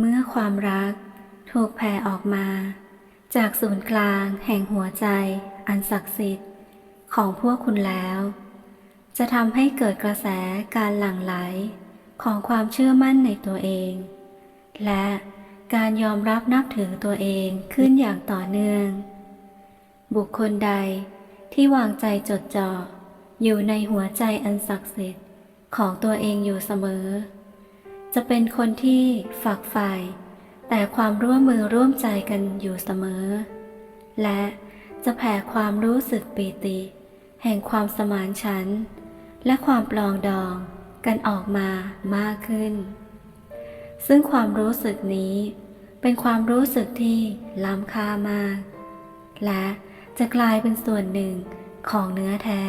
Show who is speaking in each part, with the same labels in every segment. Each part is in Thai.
Speaker 1: เมื่อความรัก ถูกแผ่ออกมา จากศูนย์กลางแห่งหัวใจ อันศักดิ์สิทธิ์ของพวกคุณแล้ว จะทำให้เกิดกระแสการหลั่งไหลของความเชื่อมั่นในตัวเอง และการยอมรับนับถือตัวเองขึ้นอย่างต่อเนื่อง บุคคลใดที่วางใจจดจ่ออยู่ในหัวใจอันศักดิ์สิทธิ์ของตัวเองอยู่เสมอ จะเป็นคนที่ฝักใฝ่แต่ความร่วมมือร่วมใจกันอยู่เสมอ และจะแผ่ความรู้สึกปีติ แห่งความสมานฉัน และความปลองดองกันออกมามากขึ้น ซึ่งความรู้สึกนี้ เป็นความรู้สึกที่ล้ำค่ามาก และจะกลายเป็นส่วนหนึ่งของเนื้อแท้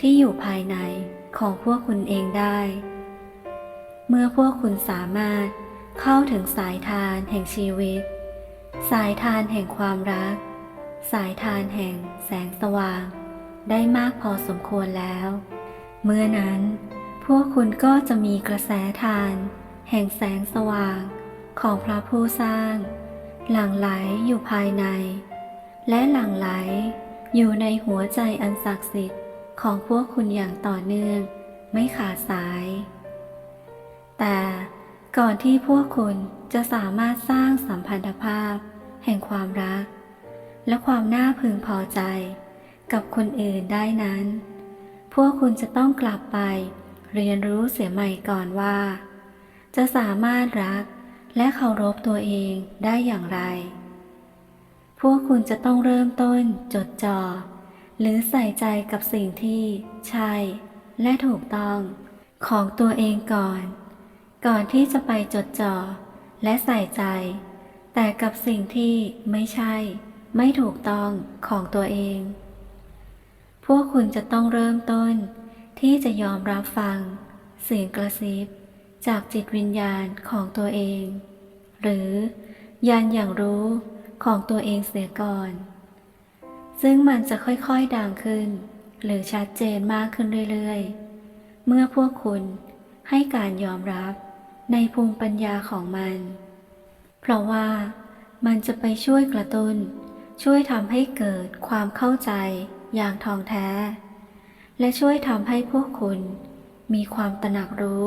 Speaker 1: ที่อยู่ภายในของพวกคุณเองได้ เมื่อพวกคุณสามารถเข้าถึงสายทานแห่งชีวิต สายทานแห่งความรัก สายทานแห่งแสงสว่าง ได้มากพอสมควรแล้ว เมื่อนั้น พวกคุณก็จะมีกระแสทาน แห่งแสงสว่างของพระผู้สร้าง หลั่งไหลอยู่ภายใน และหลั่งไหลอยู่ในหัวใจอันศักดิ์สิทธิ์ของพวกคุณอย่างต่อเนื่อง ไม่ขาดสาย แต่ก่อนที่พวกคุณจะสามารถสร้างสัมพันธภาพ แห่งความรัก และความน่าพึงพอใจ กับคนอื่นได้นั้น พวกคุณจะต้องกลับไป เรียนรู้เสียใหม่ก่อนว่า จะสามารถรักและเคารพตัวเองได้อย่างไร พวกคุณจะต้องเริ่มต้นจดจ่อหรือใส่ใจกับสิ่งที่ใช่ และถูกต้องของตัวเองก่อน ก่อนที่จะไปจดจ่อ และใส่ใจ แต่กับสิ่งที่ไม่ใช่ ไม่ถูกต้องของตัวเอง พวกคุณจะต้องเริ่มต้น ที่จะยอมรับฟัง เสียงกระซิบ จากจิตวิญญาณของตัวเอง หรือยันอย่างรู้ของตัวเองเสียก่อน ซึ่งมันจะค่อยๆดังขึ้น หรือชัดเจนมากขึ้นเรื่อยๆ เมื่อพวกคุณให้การยอมรับ ในภูมิปัญญาของมัน เพราะว่ามันจะไปช่วยกระตุน้น ช่วยทำให้เกิดความเข้าใจอย่างทองแท้ และช่วยทำให้พวกคุณ มีความตระหนักรู้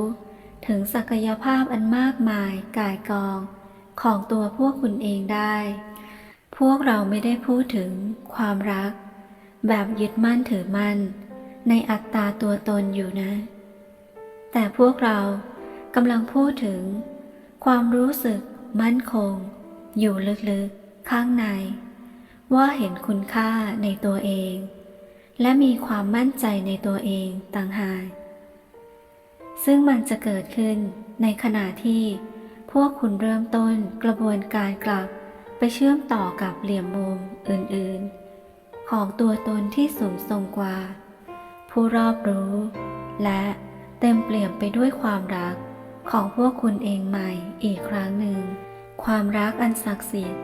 Speaker 1: ถึงศักยภาพอันมากมายกายกองของตัวพวกคุณเองได้ พวกเราไม่ได้พูดถึงความรัก แบบยึดมั่นถือมั่น ในอัตตาตัวตนอยู่นะ แต่พวกเรา กำลังพูดถึง ความรู้สึกมั่นคง อยู่ลึกๆ ข้างใน ว่าเห็นคุณค่าในตัวเอง และมีความมั่นใจในตัวเองต่างหากซึ่งมันจะเกิดขึ้นในขณะที่พวกคุณเริ่มต้นกระบวนการกลับไปเชื่อมต่อกับเหลี่ยมมุมอื่นๆ ของตัวตนที่สูงส่งกว่า ผู้รอบรู้ และเต็มเปลี่ยมไปด้วยความรัก ของพวกคุณเองใหม่อีกครั้งหนึ่ง ความรักอันศักดิ์สิทธิ์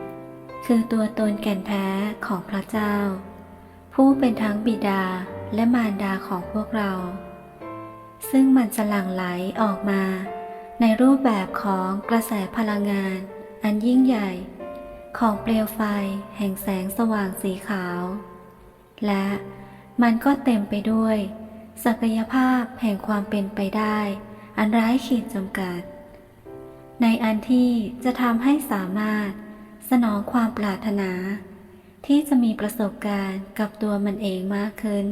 Speaker 1: คือตัวตนแก่นแท้ของพระเจ้า ผู้เป็นทั้งบิดาและมารดาของพวกเรา ซึ่งมันจะหลั่งไหลออกมา ในรูปแบบของกระแสพลังงาน อันยิ่งใหญ่ ของเปลวไฟแห่งแสงสว่างสีขาว และมันก็เต็มไปด้วย ศักยภาพแห่งความเป็นไปได้ อันร้ายขีดจำกัด ในอันที่จะทำให้สามารถสนองความปรารถนา ที่จะมีประสบการณ์กับตัวมันเองมากขึ้น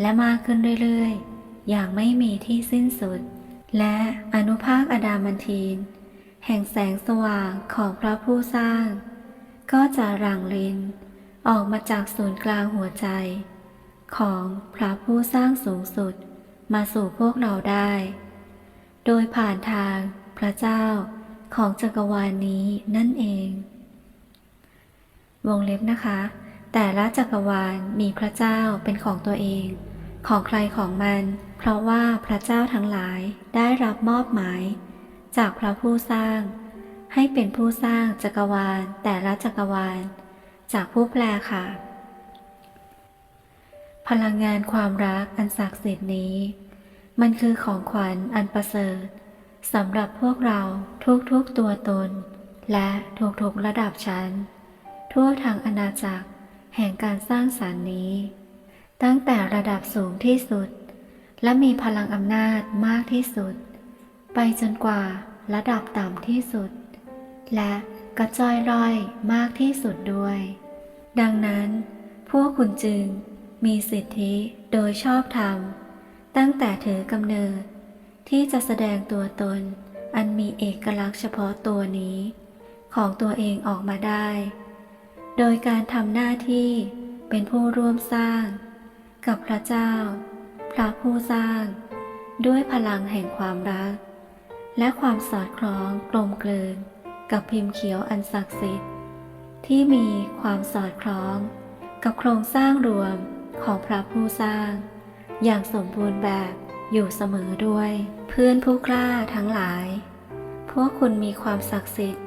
Speaker 1: และมากขึ้นเรื่อยๆ อย่างไม่มีที่สิ้นสุด และอนุภาคอดามันทีน แห่งแสงสว่างของพระผู้สร้าง ก็จะรังลินออกมาจากศูนย์กลางหัวใจ ของพระผู้สร้างสูงสุด มาสู่พวกเราได้ โดยผ่านทางพระเจ้าของจักรวาลนี้นั่นเอง วงเล็บนะคะ แต่ละจักรวาลมีพระเจ้าเป็นของตัวเอง ของใครของมัน เพราะว่าพระเจ้าทั้งหลายได้รับมอบหมาย จากพระผู้สร้าง ให้เป็นผู้สร้างจักรวาลแต่ละจักรวาล จากผู้แปลค่ะ พลังงานความรักอันศักดิ์สิทธิ์นี้ มันคือของขวัญอันประเสริฐสำหรับพวกเราทุกๆตัวตน และทุกๆระดับชั้น ทั่วทางอาณาจักรแห่งการสร้างสารรค์นี้ ตั้งแต่ระดับสูงที่สุด และมีพลังอำนาจมากที่สุด ไปจนกว่าระดับต่ำที่สุด และกระจ้อยรอยมากที่สุดด้วย ดังนั้น พวกคุณจึงมีสิทธิโดยชอบธรรม ตั้งแต่ถือกำเนิด ที่จะแสดงตัวตน อันมีเอกลักษณ์เฉพาะตัวนี้ ของตัวเองออกมาได้ โดยการทำหน้าที่เป็นผู้ร่วมสร้าง กับพระเจ้า พระผู้สร้าง ด้วยพลังแห่งความรัก และความสอดคล้องกลมกลืนกับพิมพ์เขียวอันศักดิ์สิทธิ์ ที่มีความสอดคล้อง กับโครงสร้างรวมของพระผู้สร้าง อย่างสมบูรณ์แบบอยู่เสมอด้วย เพื่อนผู้กล้าทั้งหลาย พวกคุณมีความศักดิ์สิทธิ์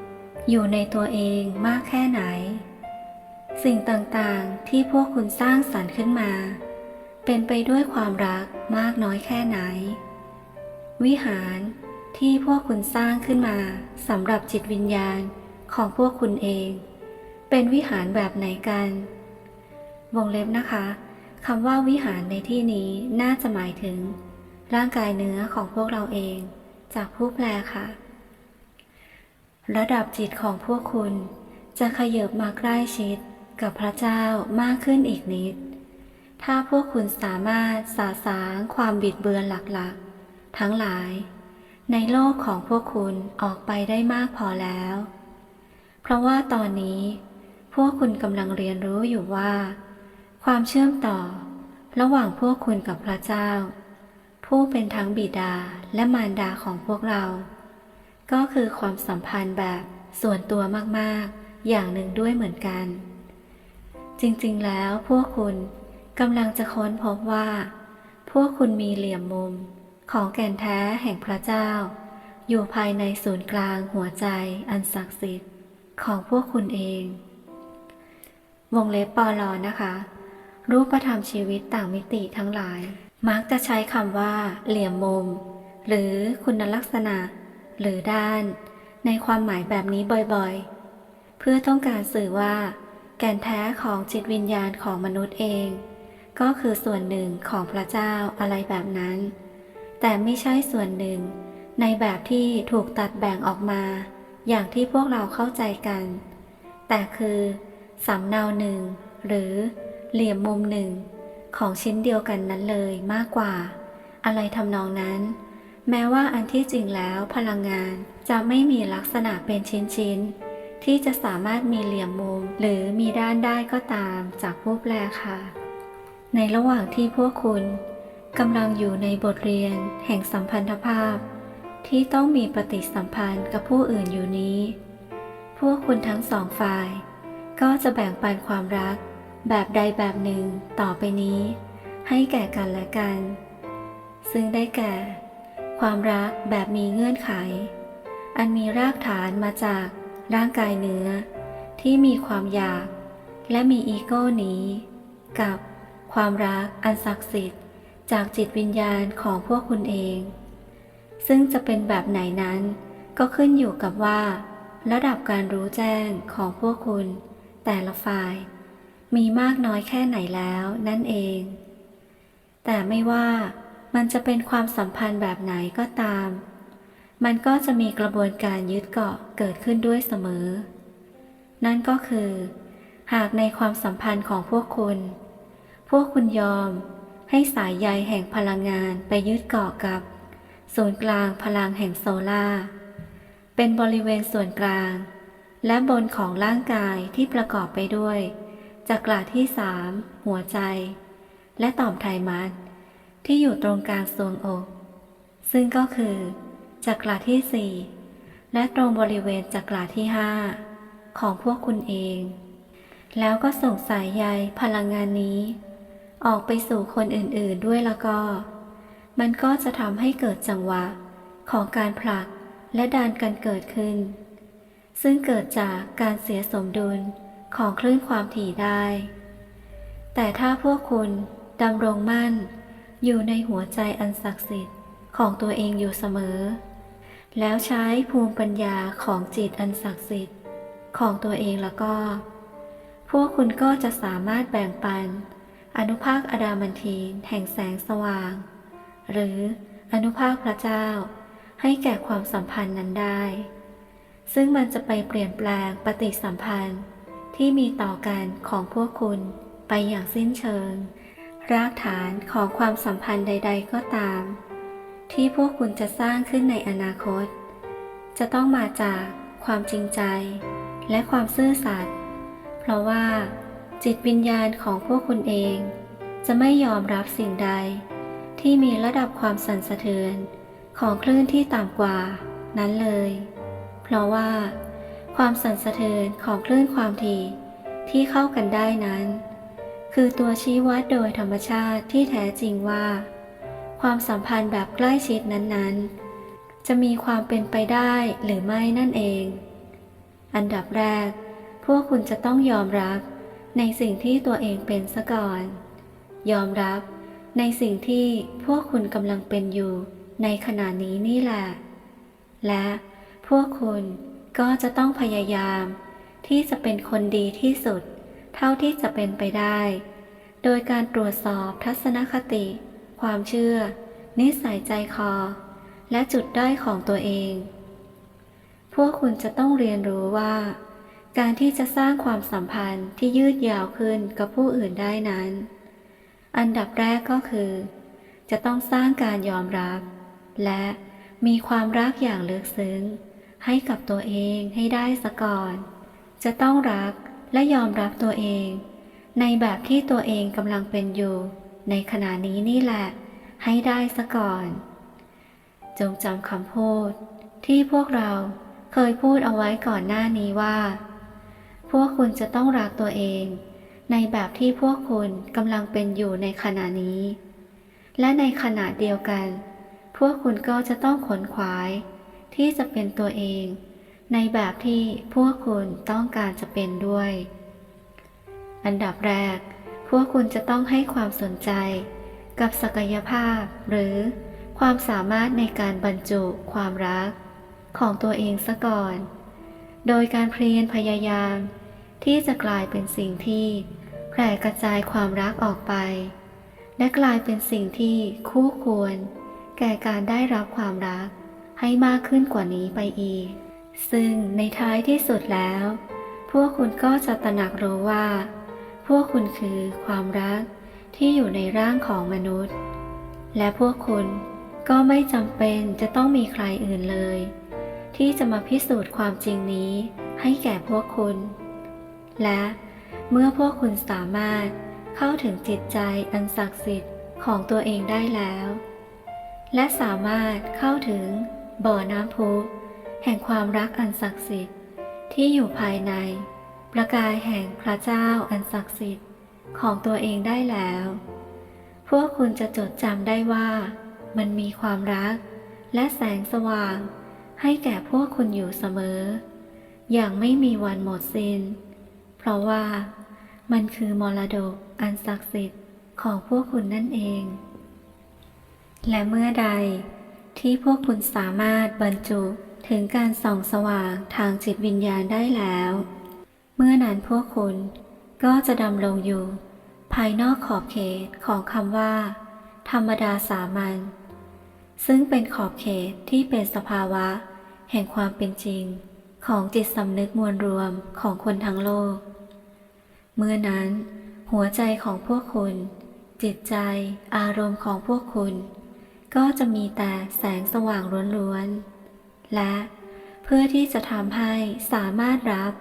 Speaker 1: อยู่ในตัวเองมากแค่ไหน สิ่งต่างๆที่พวกคุณสร้างสรรค์ขึ้นมา เป็นไปด้วยความรักมากน้อยแค่ไหน วิหารที่พวกคุณสร้างขึ้นมาสำหรับจิตวิญญาณของพวกคุณเอง เป็นวิหารแบบไหนกัน วงเล็บนะคะ คำว่าวิหารในที่นี้น่าจะหมายถึง ร่างกายเนื้อของพวกเราเอง จากผู้แปลค่ะ ระดับจิตของพวกคุณจะขยบมาใกล้ชิดกับพระเจ้ามากขึ้นอีกนิด ถ้าพวกคุณสามารถสาสางความบิดเบือนหลักๆ ทั้งหลาย ในโลกของพวกคุณออกไปได้มากพอแล้ว เพราะว่าตอนนี้ พวกคุณกำลังเรียนรู้อยู่ว่า ความเชื่อมต่อ ระหว่างพวกคุณกับพระเจ้า ผู้เป็นทั้งบิดาและมารดาของพวกเรา ก็คือความสัมพันธ์แบบส่วนตัวมากๆ อย่างหนึ่งด้วยเหมือนกัน จริงๆแล้วพวกคุณกำลังจะค้นพบว่า พวกคุณมีเหลี่ยมมุมของแก่นแท้แห่งพระเจ้า อยู่ภายในศูนย์กลางหัวใจอันศักดิ์สิทธิ์ของพวกคุณเอง วงเล็บปอลอนะคะ รูปธรรมชีวิตต่างมิติทั้งหลาย มักจะใช้คำว่า เหลี่ยมมุม หรือคุณลักษณะ หรือด้าน ในความหมายแบบนี้บ่อยๆ เพื่อต้องการสื่อว่า แก่นแท้ของจิตวิญญาณของมนุษย์เอง ก็คือส่วนหนึ่งของพระเจ้าอะไรแบบนั้น แต่ไม่ใช่ส่วนหนึ่ง ในแบบที่ถูกตัดแบ่งออกมา อย่างที่พวกเราเข้าใจกัน แต่คือสำเนาหนึ่งหรือ เหลี่ยมมุมหนึ่ง ของชิ้นเดียวกันนั้นเลยมากกว่า อะไรทำนองนั้น แม้ว่าอันที่จริงแล้วพลังงานจะไม่มีลักษณะเป็นชิ้นๆ ที่จะสามารถมีเหลี่ยมมุมหรือมีด้านได้ก็ตามจากผู้แปลค่ะ ในระหว่างที่พวกคุณกำลังอยู่ในบทเรียนแห่งสัมพันธภาพ ที่ต้องมีปฏิสัมพันธ์กับผู้อื่นอยู่นี้ พวกคุณทั้งสองฝ่าย ก็จะแบ่งปันความรัก แบบใดแบบหนึ่งต่อไปนี้ ให้แก่กันและกัน ซึ่งได้แก่ ความรักแบบมีเงื่อนไข อันมีรากฐานมาจากร่างกายเนื้อ ที่มีความอยาก และมีอีโก้นี้กับความรักอันศักดิ์สิทธิ์จากจิตวิญญาณของพวกคุณเอง ซึ่งจะเป็นแบบไหนนั้นก็ขึ้นอยู่กับว่า ระดับการรู้แจ้งของพวกคุณ แต่ละฝ่าย มีมากน้อยแค่ไหนแล้วนั่นเอง แต่ไม่ว่ามันจะเป็นความสัมพันธ์แบบไหนก็ตาม มันก็จะมีกระบวนการยึดเกาะเกิดขึ้นด้วยเสมอ นั่นก็คือ หากในความสัมพันธ์ของพวกคุณ พวกคุณยอมให้สายใยแห่งพลังงานไปยึดเกาะกับ ศูนย์กลางพลังแห่งโซลาเป็นบริเวณส่วนกลาง และบนของร่างกายที่ประกอบไปด้วย จักราที่สามหัวใจ และต่อมไทมัสที่อยู่ตรงกลางทรวงอก ซึ่งก็คือจักราที่สี่และตรงบริเวณจักราที่ห้าของพวกคุณเอง แล้วก็ส่งสายใยพลังงานนี้ ออกไปสู่คนอื่นๆด้วยแล้วก็ มันก็จะทำให้เกิดจังหวะของการผลักและดันกันเกิดขึ้น ซึ่งเกิดจากการเสียสมดุล ของคลื่นความถี่ได้ แต่ถ้าพวกคุณดำรงมั่น อยู่ในหัวใจอันศักดิ์สิทธิ์ของตัวเองอยู่เสมอ แล้วใช้ภูมิปัญญาของจิตอันศักดิ์สิทธิ์ของตัวเองแล้วก็ พวกคุณก็จะสามารถแบ่งปัน อนุภาคอดามันทีนแห่งแสงสว่าง หรืออนุภาคพระเจ้า ให้แก่ความสัมพันธ์นั้นได้ ซึ่งมันจะไปเปลี่ยนแปลงปฏิสัมพันธ์ ที่มีต่อกันของพวกคุณไปอย่างสิ้นเชิง รากฐานของความสัมพันธ์ใด ๆ ก็ตาม ที่พวกคุณจะสร้างขึ้นในอนาคต จะต้องมาจากความจริงใจ และความซื่อสัตย์เพราะว่า จิตวิญญาณของพวกคุณเอง จะไม่ยอมรับสิ่งใด ที่มีระดับความสั่นสะเทือนของคลื่นที่ต่ำกว่านั้นเลย เพราะว่า ความสั่นสะเทือนของคลื่นความถี่ที่เข้ากันได้นั้น คือตัวชี้วัดโดยธรรมชาติที่แท้จริงว่า ความสัมพันธ์แบบใกล้ชิดนั้นๆ จะมีความเป็นไปได้หรือไม่นั่นเอง อันดับแรก พวกคุณจะต้องยอมรับในสิ่งที่ตัวเองเป็นซะก่อน ยอมรับในสิ่งที่พวกคุณกำลังเป็นอยู่ในขณะนี้นี่แหละ และพวกคุณ ก็จะต้องพยายาม ที่จะเป็นคนดีที่สุด เท่าที่จะเป็นไปได้ โดยการตรวจสอบทัศนคติ ความเชื่อ นิสัยใจคอ และจุดด้อยของตัวเอง พวกคุณจะต้องเรียนรู้ว่า การที่จะสร้างความสัมพันธ์ที่ยืดยาวขึ้นกับผู้อื่นได้นั้น อันดับแรกก็คือ จะต้องสร้างการยอมรับ และมีความรักอย่างลึกซึ้ง ให้กับตัวเองให้ได้ซะก่อน จะต้องรักและยอมรับตัวเอง ในแบบที่ตัวเองกำลังเป็นอยู่ ในขณะนี้นี่แหละ ให้ได้ซะก่อน จงจำคำพูด ที่พวกเราเคยพูดเอาไว้ก่อนหน้านี้ว่า พวกคุณจะต้องรักตัวเอง ในแบบที่พวกคุณกำลังเป็นอยู่ในขณะนี้ และในขณะเดียวกัน พวกคุณก็จะต้องขนขวาย ที่จะเป็นตัวเอง ในแบบที่พวกคุณต้องการจะเป็นด้วย อันดับแรก พวกคุณจะต้องให้ความสนใจ กับศักยภาพ หรือความสามารถในการบรรจุความรัก ของตัวเองซะก่อน โดยการเพียรพยายาม ที่จะกลายเป็นสิ่งที่แผ่กระจายความรักออกไป และกลายเป็นสิ่งที่คู่ควร แก่การได้รับความรัก ให้มากขึ้นกว่านี้ไปอีก ซึ่งในท้ายที่สุดแล้ว พวกคุณก็จะตระหนักรู้ว่า พวกคุณคือความรักที่อยู่ในร่างของมนุษย์ และพวกคุณก็ไม่จำเป็นจะต้องมีใครอื่นเลย ที่จะมาพิสูจน์ความจริงนี้ให้แก่พวกคุณ และเมื่อพวกคุณสามารถเข้าถึงจิตใจอันศักดิ์สิทธิ์ของตัวเองได้แล้ว และสามารถเข้าถึง บ่อน้ำพุแห่งความรักอันศักดิ์สิทธิ์ที่อยู่ภายใน ประกายแห่งพระเจ้าอันศักดิ์สิทธิ์ของตัวเองได้แล้ว พวกคุณจะจดจำได้ว่ามันมีความรักและแสงสว่าง ให้แก่พวกคุณอยู่เสมอ อย่างไม่มีวันหมดสิน้น เพราะว่ามันคือมรดกอันศักดิ์สิทธิ์ของพวกคุณนั่นเอง และเมื่อใด ที่พวกคุณสามารถบรรจุถึงการส่องสว่างทางจิตวิญญาณได้แล้ว เมื่อนั้นพวกคุณก็จะดำรงอยู่ ภายนอกขอบเขตของคำว่า ธรรมดาสามัญซึ่งเป็นขอบเขตที่เป็นสภาวะ แห่งความเป็นจริง ของจิตสำนึกมวลรวมของคนทั้งโลก เมื่อนั้น หัวใจของพวกคุณ จิตใจอารมณ์ของพวกคุณ ก็จะมีแต่แสงสว่างล้วนๆ และเพื่อที่จะทำให้สามารถรับ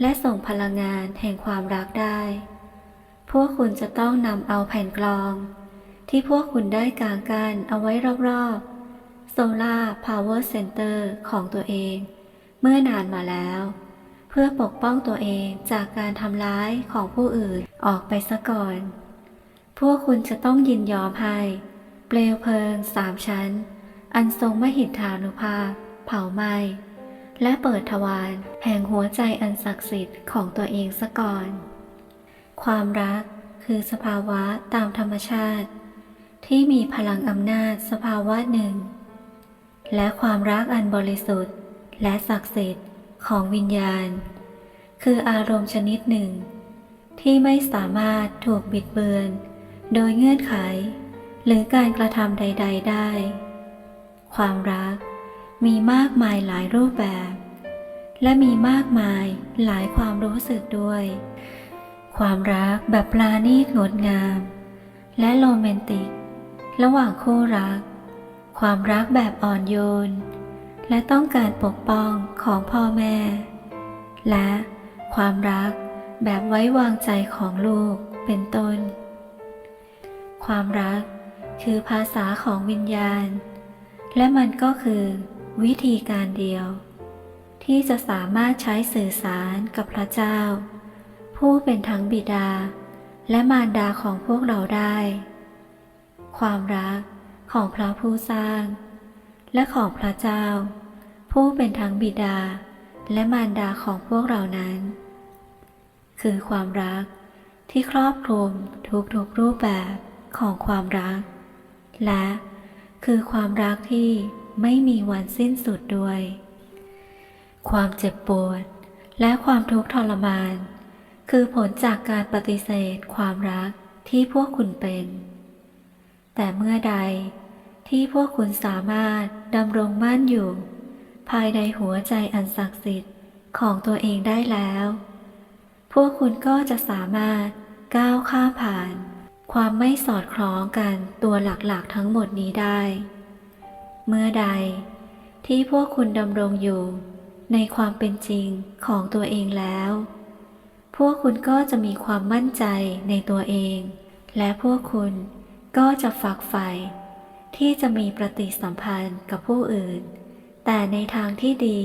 Speaker 1: และส่งพลังงานแห่งความรักได้ พวกคุณจะต้องนำเอาแผ่นกลอง ที่พวกคุณได้กางกันเอาไว้รอบๆ Solar Power Center ของตัวเอง เมื่อนานมาแล้ว เพื่อปกป้องตัวเองจากการทำร้ายของผู้อื่นออกไปซะก่อน พวกคุณจะต้องยินยอมให้ เปลวเพลิงสามชั้น อันทรงมหิทธานุภาพ เผาไหม้และเปิดทวารแห่งหัวใจอันศักดิ์สิทธิ์ของตัวเองซะก่อน ความรักคือสภาวะตามธรรมชาติ ที่มีพลังอำนาจสภาวะหนึ่ง และความรักอันบริสุทธิ์ และศักดิ์สิทธิ์ของวิญญาณ คืออารมณ์ชนิดหนึ่ง ที่ไม่สามารถถูกบิดเบือน โดยเงื่อนไข หรือการกระทำใด ๆ ได้ ความรักมีมากมายหลายรูปแบบ และมีมากมายหลายความรู้สึกด้วย ความรักแบบปลาณีตงดงาม และโรแมนติก ระหว่างคู่รัก ความรักแบบอ่อนโยน และต้องการปกป้องของพ่อแม่ และความรักแบบไว้วางใจของลูกเป็นต้น ความรัก คือภาษาของวิญญาณ และมันก็คือวิธีการเดียว ที่จะสามารถใช้สื่อสารกับพระเจ้า ผู้เป็นทั้งบิดา และมารดาของพวกเราได้ ความรักของพระผู้สร้าง และของพระเจ้า ผู้เป็นทั้งบิดา และมารดาของพวกเรานั้น คือความรักที่ครอบคลุมทุกๆรูปแบบของความรัก และคือความรักที่ไม่มีวันสิ้นสุดด้วย ความเจ็บปวดและความทุกข์ทรมาน คือผลจากการปฏิเสธความรักที่พวกคุณเป็น แต่เมื่อใดที่พวกคุณสามารถดำรงมั่นอยู่ ภายในหัวใจอันศักดิ์สิทธิ์ของตัวเองได้แล้ว พวกคุณก็จะสามารถก้าวข้ามผ่าน ความไม่สอดคล้องกันตัวหลักๆทั้งหมดนี้ได้ เมื่อใดที่พวกคุณดำรงอยู่ในความเป็นจริงของตัวเองแล้ว พวกคุณก็จะมีความมั่นใจในตัวเอง และพวกคุณก็จะฝักใฝ่ที่จะมีปฏิสัมพันธ์กับผู้อื่น แต่ในทางที่ดี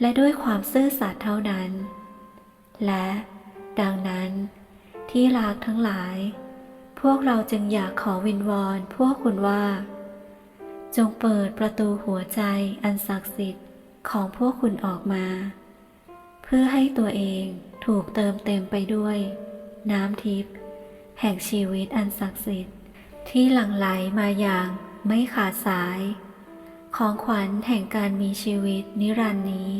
Speaker 1: และด้วยความซื่อสัตย์เท่านั้น และ ดังนั้นที่รักทั้งหลาย พวกเราจึงอยากขอวินวอนพวกคุณว่า จงเปิดประตูหัวใจอันศักดิ์สิทธิ์ของพวกคุณออกมา เพื่อให้ตัวเองถูกเติมเต็มไปด้วย น้ำทิพย์แห่งชีวิตอันศักดิ์สิทธิ์ ที่หลั่งไหลมาอย่างไม่ขาดสาย ของขวัญแห่งการมีชีวิตนิรันดร์นี้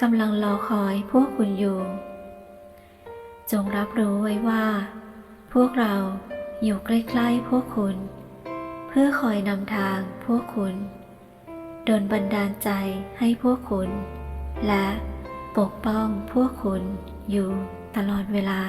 Speaker 1: กำลังรอคอยพวกคุณอยู่ จงรับรู้ไว้ว่า พวกเราอยู่ใกล้ๆพวกคุณ เพื่อคอยนำทางพวกคุณโดนบันดาลใจให้พวกคุณ และปกป้องพวกคุณอยู่ตลอดเวลา